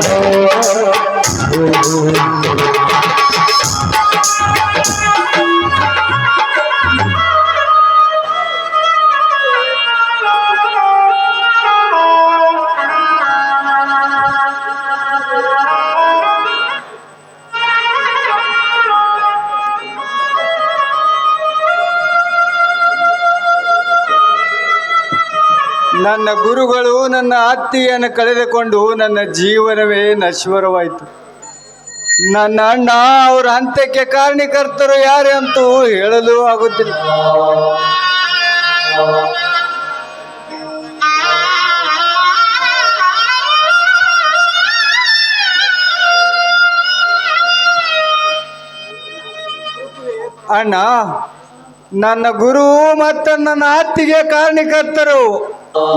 যাব ನನ್ನ ಗುರುಗಳು, ನನ್ನ ಅತ್ತಿಯನ್ನು ಕಳೆದುಕೊಂಡು ನನ್ನ ಜೀವನವೇ ನಶ್ವರವಾಯಿತು. ನನ್ನ ಅಣ್ಣ, ಅವರ ಅಂತ್ಯಕ್ಕೆ ಕಾರಣಕರ್ತರು ಯಾರು ಅಂತೂ ಹೇಳಲು ಆಗುತ್ತಿಲ್ಲ. ಅಣ್ಣ, ನನ್ನ ಗುರು ಮತ್ತು ನನ್ನ ಅತ್ತಿಗೆ ಕಾರಣಕರ್ತರು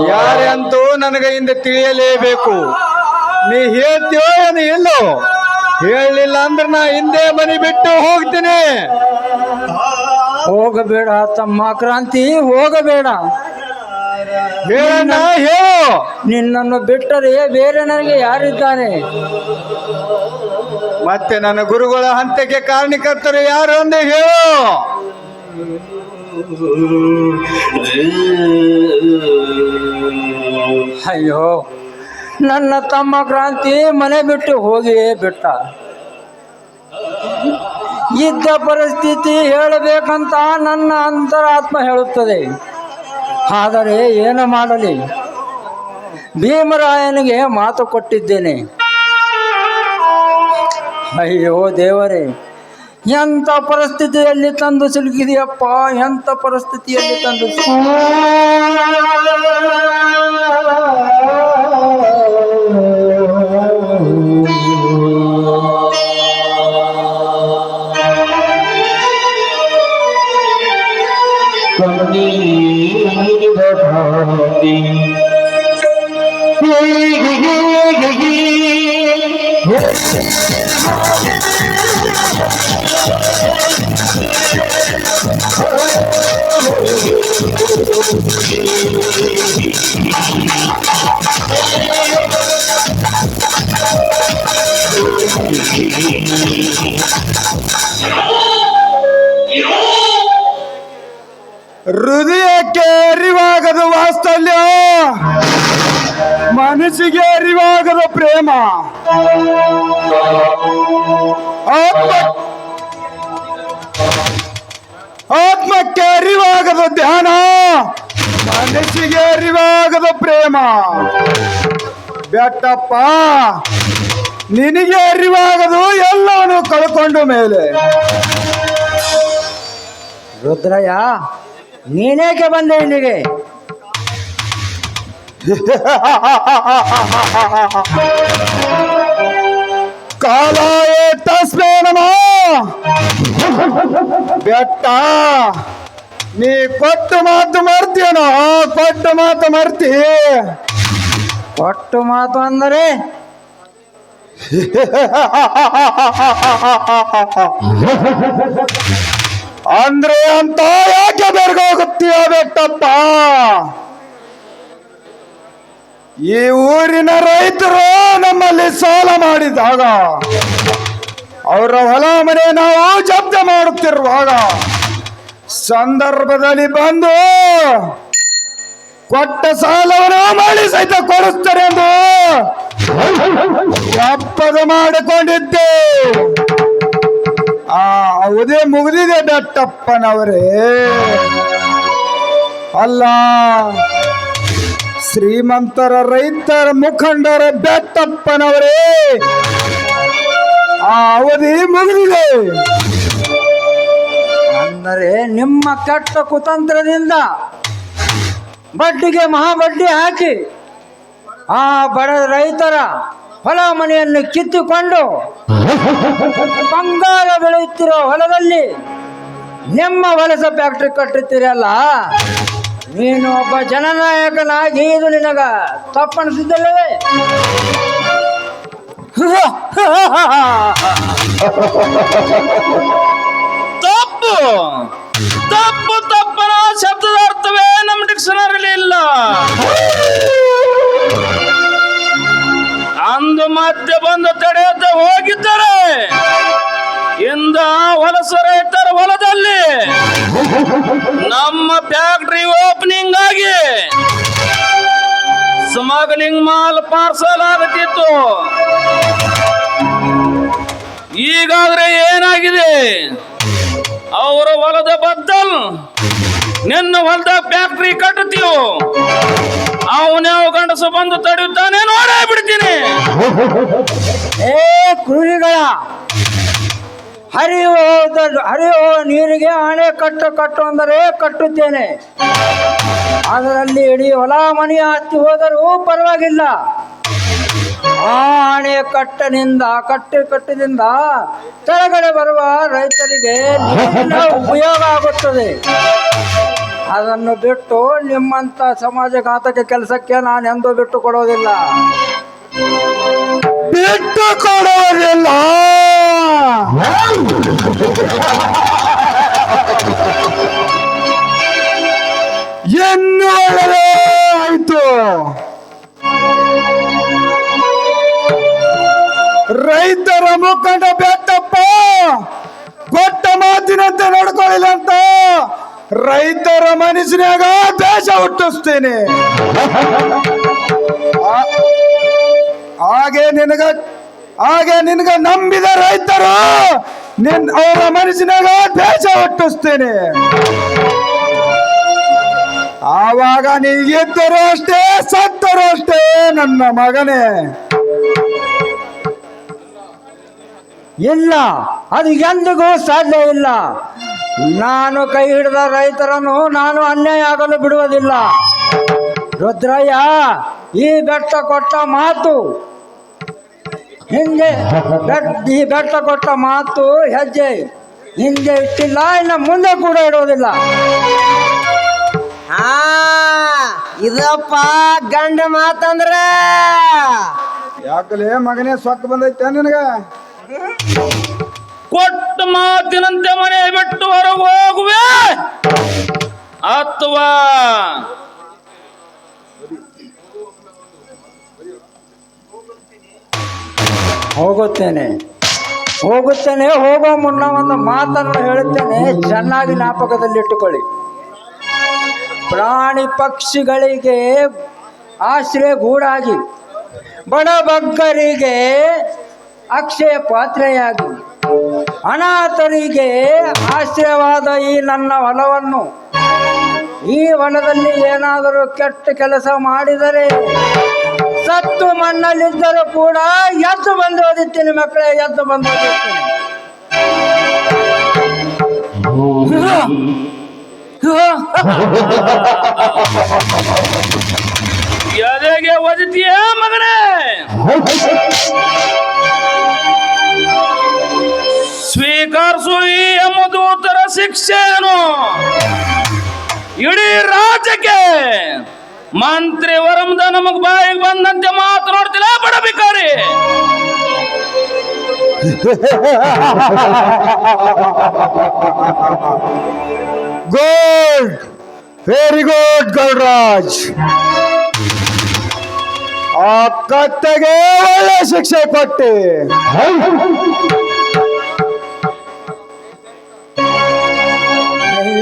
ಯಾರೇ ಅಂತೂ ನನಗೆ ಹಿಂದೆ ತಿಳಿಯಲೇಬೇಕು. ನೀ ಹೇಳ್ತೀಯೋ ಏನು ಇಲ್ಲೋ? ಹೇಳಲಿಲ್ಲ ಅಂದ್ರೆ ನಾ ಹಿಂದೆ ಮನೆ ಬಿಟ್ಟು ಹೋಗ್ತೀನಿ. ಹೋಗಬೇಡ ತಮ್ಮ ಕ್ರಾಂತಿ ಹೋಗಬೇಡ. ಹೇಳಣ್ಣ ಹೇಳು. ನಿನ್ನನ್ನು ಬಿಟ್ಟರೆ ಬೇರೆ ನನಗೆ ಯಾರಿದ್ದಾನೆ ಮತ್ತೆ ನನ್ನ ಗುರುಗಳ ಹಂತಕ್ಕೆ ಕಾರಣಕರ್ತರು ಯಾರು ಅಂದ್ರೆ ಹೇಳು. ಅಯ್ಯೋ, ನನ್ನ ತಮ್ಮ ಕ್ರಾಂತಿ ಮನೆ ಬಿಟ್ಟು ಹೋಗಿಯೇ ಬಿಟ್ಟ. ಇದ್ದ ಪರಿಸ್ಥಿತಿ ಹೇಳಬೇಕಂತ ನನ್ನ ಅಂತರಾತ್ಮ ಹೇಳುತ್ತದೆ. ಆದರೆ ಏನು ಮಾಡಲಿ? ಭೀಮರಾಯನಿಗೆ ಮಾತು ಕೊಟ್ಟಿದ್ದೇನೆ. ಅಯ್ಯೋ ದೇವರೇ ಎಂಥ ಪರಿಸ್ಥಿತಿಯಲ್ಲಿ ತಂದು ಸಿಲುಕಿದೆಯಪ್ಪ? ಎಂಥ ಪರಿಸ್ಥಿತಿಯಲ್ಲಿ ತಂದು ಹೃದಯಕ್ಕೆ ಅರಿವಾಗದ ವಾಸ್ತಲ್ಯ ಮನಸ್ಸಿಗೆ ಅರಿವಾಗದ ಪ್ರೇಮ. ಆತ್ಮ ಆತ್ಮಕ್ಕೆ ಅರಿವಾಗದ ಧ್ಯಾನ. ಮನಸ್ಸಿಗೆ ಅರಿವಾಗದ ಪ್ರೇಮ. ಬೆಟ್ಟಪ್ಪ, ನಿನಗೆ ಅರಿವಾಗದು ಎಲ್ಲವನ್ನು ಕಳ್ಕೊಂಡು ಮೇಲೆ. ರುದ್ರಯ್ಯ ನೀನೇಕೆ ಬಂದೆ ಇಲ್ಲಿಗೆ? ಕಾಲಾಯ ತಸ್ಮೇ ಬೆಟ್ಟ, ನೀ ಕೊಟ್ಟು ಮಾತು ಮರ್ತೀಯನೋ? ಕೊಟ್ಟು ಮಾತು ಮರ್ತಿ. ಒಟ್ಟು ಮಾತು ಅಂದರೆ? ಅಂದ್ರೆ ಅಂತ ಯಾಕೆ ಬೆರಗೋಗುತ್ತೀಯ ಬೆಟ್ಟಪ್ಪ? ಈ ಊರಿನ ರೈತರು ನಮ್ಮಲ್ಲಿ ಸಾಲ ಮಾಡಿದಾಗ, ಅವರ ಹೊಲ ಮನೆ ನಾವು ಜಪ್ತ ಮಾಡುತ್ತಿರುವಾಗ, ಸಂದರ್ಭದಲ್ಲಿ ಬಂದು ಕೊಟ್ಟ ಸಾಲವನ್ನು ಮಾಡಿ ಸಹಿತ ಕೊಡಿಸ್ತಾರೆ ಎಂದು ಮಾಡಿಕೊಂಡಿದ್ದೆ. ಆ ಅವಧಿ ಮುಗಿದಿದೆ ದಟ್ಟಪ್ಪನವರೇ ಅಲ್ಲ, ಶ್ರೀಮಂತರ ರೈತರ ಮುಖಂಡರ ಬೆಟ್ಟಪ್ಪನವರೇ. ಆ ಅವಧಿ ಮುಗಿದಿದೆ. ಅಂದರೆ ನಿಮ್ಮ ಕೆಟ್ಟ ಕುತಂತ್ರದಿಂದ ಬಡ್ಡಿಗೆ ಮಹಾಬಡ್ಡಿ ಹಾಕಿ, ಆ ಬಡ ರೈತರ ಹೊಲ ಮನೆಯನ್ನು ಕಿತ್ತುಕೊಂಡು ಬಂಗಾರ ಬೆಳೆಯುತ್ತಿರೋ ಹೊಲದಲ್ಲಿ ನಿಮ್ಮ ವಲಸ ಫ್ಯಾಕ್ಟ್ರಿ ಕಟ್ಟುತ್ತೀರಲ್ಲ ನೀನು ಒಬ್ಬ ಜನನಾಯಕನಾಗಿ ಇದು ನಿನಗ ತಪ್ಪನಿಸಿದ್ದಲ್ಲವೇ ತಪ್ಪು. ತಪ್ಪು ತಪ್ಪನ ಶಬ್ದದ ಅರ್ಥವೇ ನಮ್ಮ ಡಿಕ್ಷನರಿಲಿ ಇಲ್ಲ. ಬಂದು ತಡೆಯುತ್ತ ಹೋಗಿದ್ದರೆ ಇಂದ ವಲಸ ರೈತರ ಹೊಲದಲ್ಲಿ ನಮ್ಮ ಫ್ಯಾಕ್ಟ್ರಿ ಓಪನಿಂಗ್ ಆಗಿ ಸ್ಮಗ್ಲಿಂಗ್ ಮಾಲ್ ಪಾರ್ಸಲ್ ಆಗುತ್ತಿತ್ತು. ಈಗಾದ್ರೆ ಏನಾಗಿದೆ? ಅವರ ಹೊಲದ ಬದ್ದಲ್, ನಿನ್ನ ಹೊಲದ ಫ್ಯಾಕ್ಟ್ರಿ ಕಟ್ಟುತ್ತೀವು ಗಂಡಸು ಬಂದು ತಡೆಯುತ್ತಾನೆ, ನೋಡೇ ಬಿಡ್ತೀನಿ. ಏ, ಕುರಿಗಳ ಹರಿಯುವ ಹರಿಯುವ ನೀರಿಗೆ ಆಣೆ ಕಟ್ಟು ಕಟ್ಟು ಅಂದರೆ ಕಟ್ಟುತ್ತೇನೆ. ಅದರಲ್ಲಿ ಇಡೀ ಹೊಲ ಮನೆಯ ಹತ್ತಿ ಹೋದರೂ ಪರವಾಗಿಲ್ಲ. ಆ ಕಟ್ಟನಿಂದ, ಕಟ್ಟು ಕಟ್ಟಿನಿಂದ ಕೆಳಗಡೆ ಬರುವ ರೈತರಿಗೆ ಉಪಯೋಗ ಆಗುತ್ತದೆ. ಅದನ್ನು ಬಿಟ್ಟು ನಿಮ್ಮಂತ ಸಮಾಜಘಾತಕ ಕೆಲಸಕ್ಕೆ ನಾನು ಎಂದೂ ಬಿಟ್ಟು ಕೊಡೋದಿಲ್ಲ. ಬಿಟ್ಟು ಕೊಡೋದಿಲ್ಲ. ಆಯ್ತು. ರೈತರ ಮುಖಂಡ ಬೆಟ್ಟಪ್ಪ ಕೊಟ್ಟ ಮಾತಿನಂತೆ ನೋಡ್ಕೊಳ್ಳಿಲ್ಲ ಅಂತ ರೈತರ ಮನಸ್ಸಿನಾಗ ದೇಶ ಹುಟ್ಟಿಸ್ತೇನೆ. ಹಾಗೆ ನಿನಗ ಹಾಗೆ ನಿನಗ ನಂಬಿದ ರೈತರು ನಿನ್ ಅವರ ಮನಸ್ಸಿನಾಗ ದೇಶ ಹುಟ್ಟಿಸ್ತೇನೆ. ಆವಾಗ ನೀ ಇದ್ದರು ಅಷ್ಟೇ, ಸತ್ತರು ಅಷ್ಟೇ ನನ್ನ ಮಗನೇ. ಇಲ್ಲ, ಅದು ಎಂದಿಗೂ ಸಾಧ್ಯ ಇಲ್ಲ. ನಾನು ಕೈ ಹಿಡಿದ ರೈತರನ್ನು ನಾನು ಅನ್ಯಾಯ ಆಗಲು ಬಿಡುವುದಿಲ್ಲ. ರುದ್ರಯ್ಯ ಈ ಬೆಟ್ಟ ಕೊಟ್ಟ ಮಾತು ಹಿಂದೆ ಈ ಬೆಟ್ಟ ಕೊಟ್ಟ ಮಾತು ಹೆಜ್ಜೆ ಹಿಂದೆ ಇಟ್ಟಿಲ್ಲ ಇನ್ನು ಮುಂದೆ ಕೂಡ ಇಡುವುದಿಲ್ಲ. ಹಾ ಇದಪ್ಪ ಗಂಡ ಮಾತಂದ್ರ. ಯಾಕಲೇ ಮಗನೇ ಸೊಕ್ಕ ಬಂದೈತೆ ನಿನಗ? ಕೊಟ್ಟ ಮಾತಿನಂತೆ ಮನೆ ಬಿಟ್ಟು ಹೊರಗೆ ಹೋಗುವೆ. ಅಥವಾ ಹೋಗುತ್ತೇನೆ. ಹೋಗುತ್ತೇನೆ ಹೋಗೋ ಮುನ್ನ ಒಂದು ಮಾತನ್ನು ಹೇಳುತ್ತೇನೆ. ಚೆನ್ನಾಗಿ ಜ್ಞಾಪಕದಲ್ಲಿಟ್ಟುಕೊಳ್ಳಿ ಪ್ರಾಣಿ ಪಕ್ಷಿಗಳಿಗೆ ಆಶ್ರಯ ಗೂಡಾಗಿ ಬಡಬಗ್ಗರಿಗೆ ಅಕ್ಷಯ ಪಾತ್ರೆಯಾಗಿ ಅನಾಥರಿಗೆ ಆಶ್ರಯವಾದ ಈ ನನ್ನ ಹೊಲವನ್ನು ಈ ಹೊಲದಲ್ಲಿ ಏನಾದರೂ ಕೆಟ್ಟ ಕೆಲಸ ಮಾಡಿದರೆ ಸತ್ತು ಮಣ್ಣಲ್ಲಿದ್ದರೂ ಕೂಡ ಎದ್ದು ಬಂದು ಓದಿತ್ತೀನಿ ಮಕ್ಕಳೇ ಎದ್ದು ಬಂದು ಓದಿತ್ತೀನಿ. ಎದೆಗೆ ಒದಿತೀಯ ಮಗನೇ? ಸ್ವೀಕರಿಸು ಈ ಉತ್ತರ ಶಿಕ್ಷೆಯನ್ನು ಇಡೀ ರಾಜ್ಯಕ್ಕೆ ಮಂತ್ರಿ ವರಮದ ನಮಗ್ ಬಾಯಿಗೆ ಬಂದಂತೆ ಮಾತನಾಡ್ತಿಲ್ಲ ಬಡಬಿಕಾರಿ ಗುಡ್ ವೆರಿ ಗುಡ್ ಗೌಡ್ರಾಜ್. ಆ ಕತ್ತೆಗೆ ಒಳ್ಳೆ ಶಿಕ್ಷೆ ಕೊಟ್ಟಿ.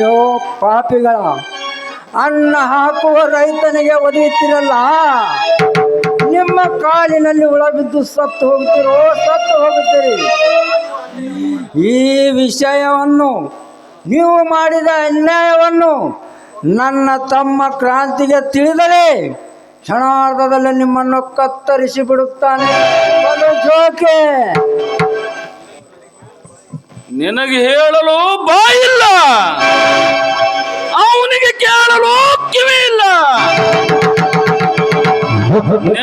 ಅಯ್ಯೋ ಪಾಪಿಗಳ, ಅನ್ನ ಹಾಕುವ ರೈತನಿಗೆ ಒದೆಯುತ್ತಿರಲ್ಲ? ನಿಮ್ಮ ಕಾಲಿನಲ್ಲಿ ಹುಳ ಬಿದ್ದು ಸತ್ತು ಹೋಗುತ್ತಿರೋ, ಸತ್ತು ಹೋಗುತ್ತೀರಿ? ಈ ವಿಷಯವನ್ನು ನೀವು ಮಾಡಿದ ಅನ್ಯಾಯವನ್ನು ನನ್ನ ತಮ್ಮ ಕ್ರಾಂತಿಗೆ ತಿಳಿದರೆ ಕ್ಷಣಾರ್ಧದಲ್ಲಿ ನಿಮ್ಮನ್ನು ಕತ್ತರಿಸಿ ಬಿಡುತ್ತಾನೆ ಜೋಕೆ. ನಿನಗೆ ಹೇಳಲು ಬಾಯಿಲ್ಲ. ಅವನಿಗೆ ಕೇಳಲು ಕಿವಿ ಇಲ್ಲ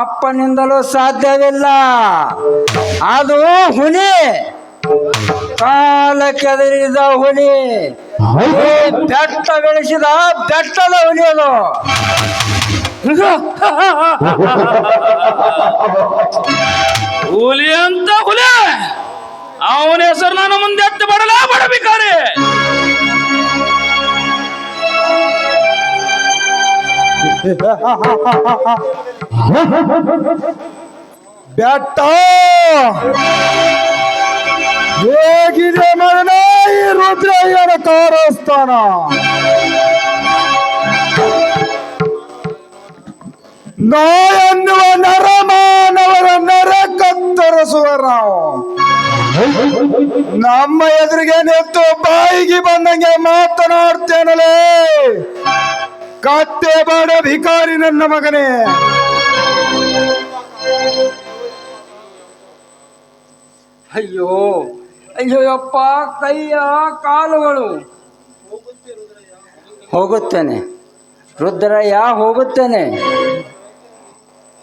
ಅಪ್ಪನಿಂದಲೂ ಸಾಧ್ಯವಿಲ್ಲ. ಅದು ಹುಲಿ. ಕಾಲ ಕೆದರಿದ ಹುಲಿ. ಬೆಟ್ಟ ಬೆಳೆಸಿದ ಬೆಟ್ಟದ ಉಳಿಯೋದು ಹುಲಿ ಅಂತ ಹುಲಿ. ಅವನ ಹೆಸರು ನಾನು ಮುಂದೆ ಎತ್ತು ಬಡಲ, ಬಡಬೇಕಾರೆ. ಬೆಟ್ಟ! ಹೇಗಿದೆ ಮರಣ ಈ ರುದ್ರಯ್ಯನ ತಾರಸ್ಥಾನ ನಾ ಎನ್ನುವ ನರಮಾನವರ ನರ ಕತ್ತರಿಸುವ ನಾವು. ನಮ್ಮ ಎದುರಿಗೆ ನೆತ್ತು ಬಾಯಿಗೆ ಬಂದಂಗೆ ಮಾತನಾಡ್ತೇನಲೇ? ಕತ್ತೆ ಬಾಡ ಭಿಕಾರಿ ನನ್ನ ಮಗನೇ. ಅಯ್ಯೋ ಅಯ್ಯೋ ಅಪ್ಪ ಕೈಯ ಕಾಲುಗಳು. ಹೋಗುತ್ತೇನೆ. ರುದ್ರಯ್ಯ, ಹೋಗುತ್ತೇನೆ.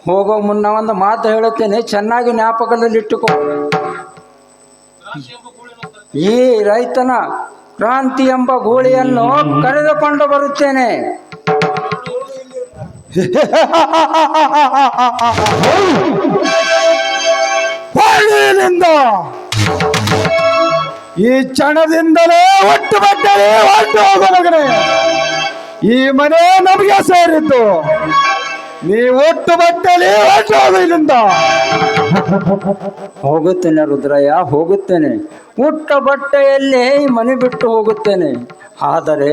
ಹೋಗೋ ಮುನ್ನ ಒಂದು ಮಾತು ಹೇಳುತ್ತೇನೆ, ಚೆನ್ನಾಗಿ ಜ್ಞಾಪಕದಲ್ಲಿಟ್ಟುಕೋ ಈ ರೈತನ ಕ್ರಾಂತಿ ಎಂಬ ಗೂಳಿಯನ್ನು ಕರೆದುಕೊಂಡು ಬರುತ್ತೇನೆ. ಈ ಕ್ಷಣದಿಂದಲೇ ಒಟ್ಟು ಬಟ್ಟೆ ಒಟ್ಟು ಈ ಮನೆ ನಮಗೆ ಸೇರಿದ್ದು. ನೀ ಒಟ್ಟು ಬಟ್ಟಲಿ ಒಟ್ಟು ಹೋಗುತ್ತೇನೆ ರುದ್ರಯ್ಯ, ಹೋಗುತ್ತೇನೆ. ಉಟ್ಟ ಬಟ್ಟೆಯಲ್ಲೇ ಈ ಮನೆ ಬಿಟ್ಟು ಹೋಗುತ್ತೇನೆ. ಆದರೆ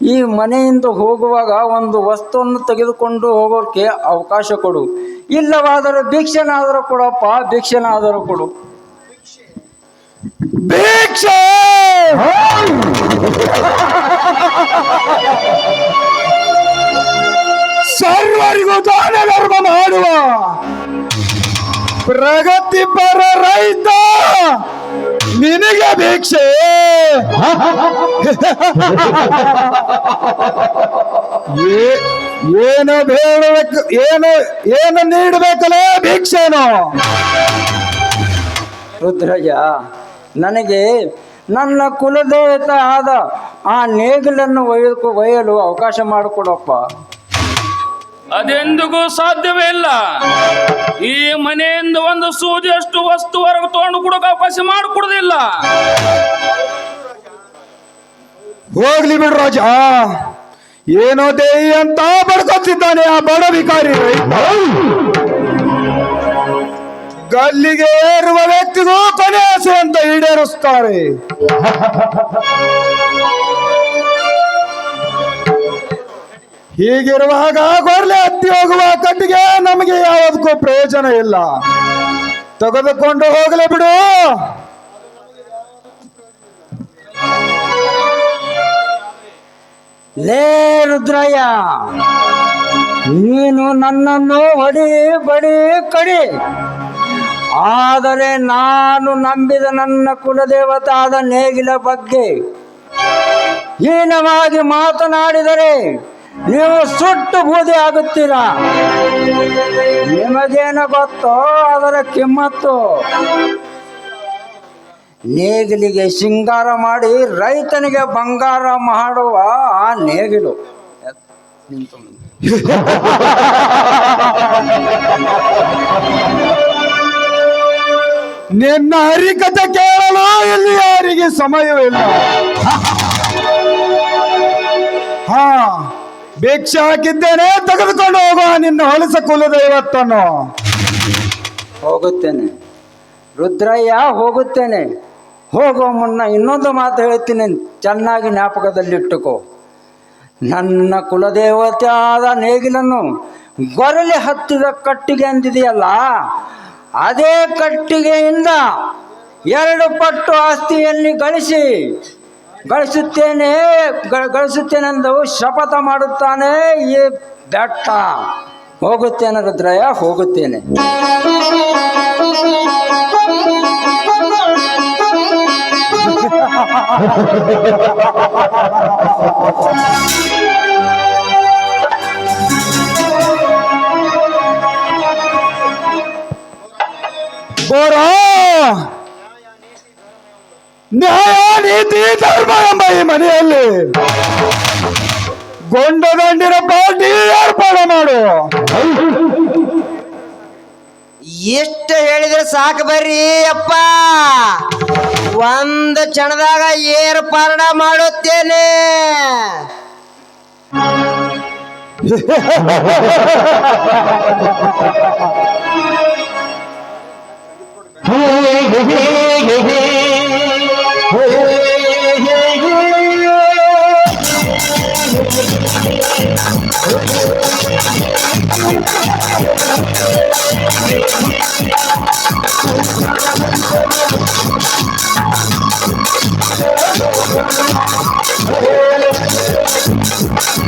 ಈ ಮನೆಯಿಂದ ಹೋಗುವಾಗ ಒಂದು ವಸ್ತುವನ್ನು ತೆಗೆದುಕೊಂಡು ಹೋಗೋಕ್ಕೆ ಅವಕಾಶ ಕೊಡು. ಇಲ್ಲವಾದರೂ ಭಿಕ್ಷನಾದರೂ ಕೊಡಪ್ಪ, ಭಿಕ್ಷನಾದರೂ ಕೊಡು. ಭಿಕ್ಷೆ! ಸರ್ವರಿಗೂ ದಾನ ಧರ್ಮ ಮಾಡುವ ಪ್ರಗತಿಪರ ರೈತ! ನಿನಗೆ ಭಿಕ್ಷೆ. ಏನು ಬೇಡಬೇಕು, ಏನು ಏನು ನೀಡಬೇಕಲ್ಲ ಭಿಕ್ಷೆನು? ರುದ್ರಯ್ಯ, ನನಗೆ ನನ್ನ ಕುಲದೇವತೆ ಆದ ಆ ನೇಗಿಲನ್ನು ಒಯ್ಯಕು, ಒಯ್ಯಲು ಅವಕಾಶ ಮಾಡಿಕೊಡಪ್ಪ. ಅದೆಂದಿಗೂ ಸಾಧ್ಯವೇ ಇಲ್ಲ. ಈ ಮನೆಯಿಂದ ಒಂದು ಸೂಜಿಯಷ್ಟು ವಸ್ತು ಹೊರಗೆ ತಗೊಂಡು ಕೊಡೋಕೆ ಅವಕಾಶ ಮಾಡಿಕೊಡುದಿಲ್ಲ ಹೋಗ್ಲಿ ಬಿಡು ರಾಜ. ಏನೋ ದೇಯಿ ಅಂತ ಬಡ್ಕೊತಿದ್ದಾನೆ ಆ ಬಡ ವಿಕಾರಿ ಗಲ್ಲಿಗೆ ಏರುವ ವ್ಯಕ್ತಿಗೂ ಕೊನೆ ಆಸೆ ಅಂತ ಈಡೇರಿಸ್ತಾರೆ. ಹೀಗಿರುವಾಗ ಗೊರ್ಲೆ ಹತ್ತಿ ಹೋಗುವ ಕಟ್ಟಿಗೆ ನಮಗೆ ಯಾವುದಕ್ಕೂ ಪ್ರಯೋಜನ ಇಲ್ಲ. ತೆಗೆದುಕೊಂಡು ಹೋಗಲೇ ಬಿಡು. ಲೇ ರುದ್ರಯ್ಯ, ನೀನು ನನ್ನನ್ನು ಹೊಡಿ ಬಡಿ ಕಡಿ. ಆದರೆ ನಾನು ನಂಬಿದ ನನ್ನ ಕುಲದೇವತಾದ ನೇಗಿಲ ಬಗ್ಗೆ ಹೀನವಾಗಿ ಮಾತನಾಡಿದರೆ ನೀವು ಸುಟ್ಟು ಬೂದಿ ಆಗುತ್ತೀರಾ? ನಿಮಗೇನು ಗೊತ್ತೋ ಅದರ ಕಿಮ್ಮತ್ತು. ನೇಗಿಲಿಗೆ ಶೃಂಗಾರ ಮಾಡಿ ರೈತನಿಗೆ ಬಂಗಾರ ಮಾಡುವ ಆ ನೇಗಿಲು. ನಿನ್ನ ಹರಿಕತೆ ಕೇಳಲು ಇಲ್ಲಿ ಯಾರಿಗೆ ಸಮಯವಿಲ್ಲ. ಹಾ. ಭಿಕ್ಷೆ ಹಾಕಿದ್ದೇನೆ ತೆಗೆದುಕೊಂಡು ಹೋಗುವ ನಿನ್ನ ಹೊಲಸ ಕುಲದೈವತ್ತನ್ನು. ಹೋಗುತ್ತೇನೆ. ರುದ್ರಯ್ಯ, ಹೋಗುತ್ತೇನೆ. ಹೋಗೋ ಮುನ್ನ ಇನ್ನೊಂದು ಮಾತು ಹೇಳ್ತೀನಿ, ಚೆನ್ನಾಗಿ ಜ್ಞಾಪಕದಲ್ಲಿಟ್ಟುಕೋ. ನನ್ನ ಕುಲದೇವತೆ ಆದ ನೇಗಿಲನ್ನು ಗೊರಲಿ ಹತ್ತಿದ ಕಟ್ಟಿಗೆ ಅಂದಿದೆಯಲ್ಲ, ಅದೇ ಕಟ್ಟಿಗೆಯಿಂದ ಎರಡು ಪಟ್ಟು ಆಸ್ತಿಯಲ್ಲಿ ಗಳಿಸಿ ಗಳಿಸುತ್ತೇನೆ ಗಳಿಸುತ್ತೇನೆಂದು ಶಪಥ ಮಾಡುತ್ತಾನೆ ಈ ಬೆಟ್ಟ. ಹೋಗುತ್ತೇನೆ ರುದ್ರಯ್ಯ ಹೋಗುತ್ತೇನೆ. ಗೋರ ನ್ಯಾಯ ನೀತಿ ಧರ್ಮ ಎಂಬ ಈ ಮನೆಯಲ್ಲಿ ಗೊಂಡ ಗಂಡಿನ ಪಾರ್ಟಿ ಏರ್ಪಾಡು ಮಾಡು ಎಷ್ಟು ಹೇಳಿದ್ರೆ ಸಾಕು ಬರ್ರಿ ಅಪ್ಪ ಒಂದು ಕ್ಷಣದಾಗ ಏರ್ಪಾಡ ಮಾಡುತ್ತೇನೆ ¡Hey! Thank you.